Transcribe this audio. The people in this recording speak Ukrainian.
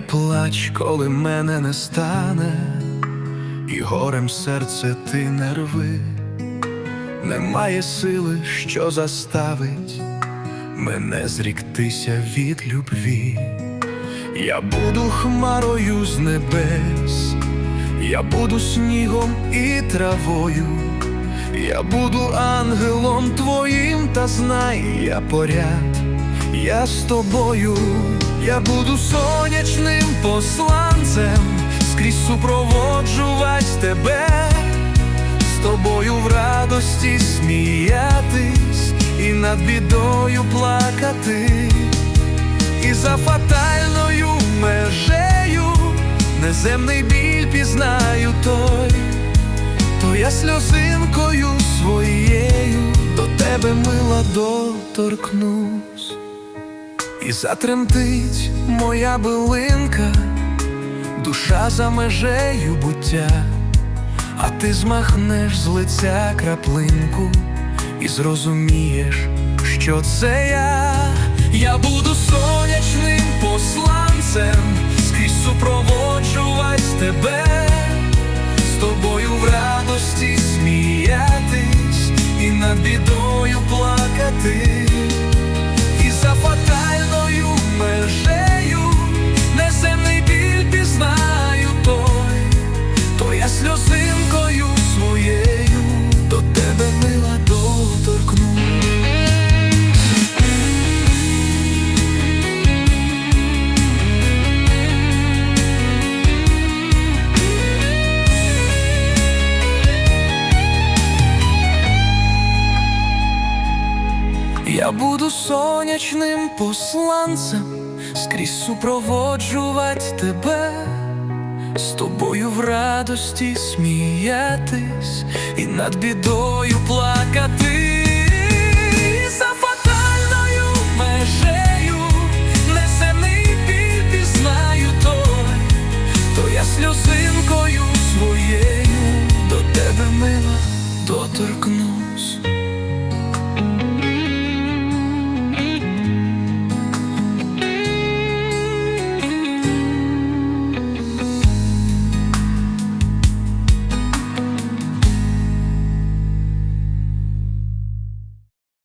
плач, коли мене не стане, і горем серце ти не рви, немає сили, що заставить мене зріктися від любві. Я буду хмарою з небес, я буду снігом і травою, я буду ангелом твоїм, та знай, я поряд, я з тобою, я буду сонячним посланцем, скрізь супроводжувать тебе, з тобою в радості сміятись і над бідою плакати. І за фатальною межею неземний біль пізнаю той, то я сльозинкою своєю до тебе мила доторкнусь, і затремтить моя билинка, душа за межею буття, а ти змахнеш з лиця краплинку і зрозумієш, що це я. Я буду сонячним посланцем, скрізь супроводжувать тебе, з тобою в радості сміятись і над бідою плакати, за фатальною межею Буду сонячним посланцем, скрізь супроводжувать тебе, з тобою в радості сміятись і над бідою плакати. Сльозинкою своєю до тебе мила доторкну.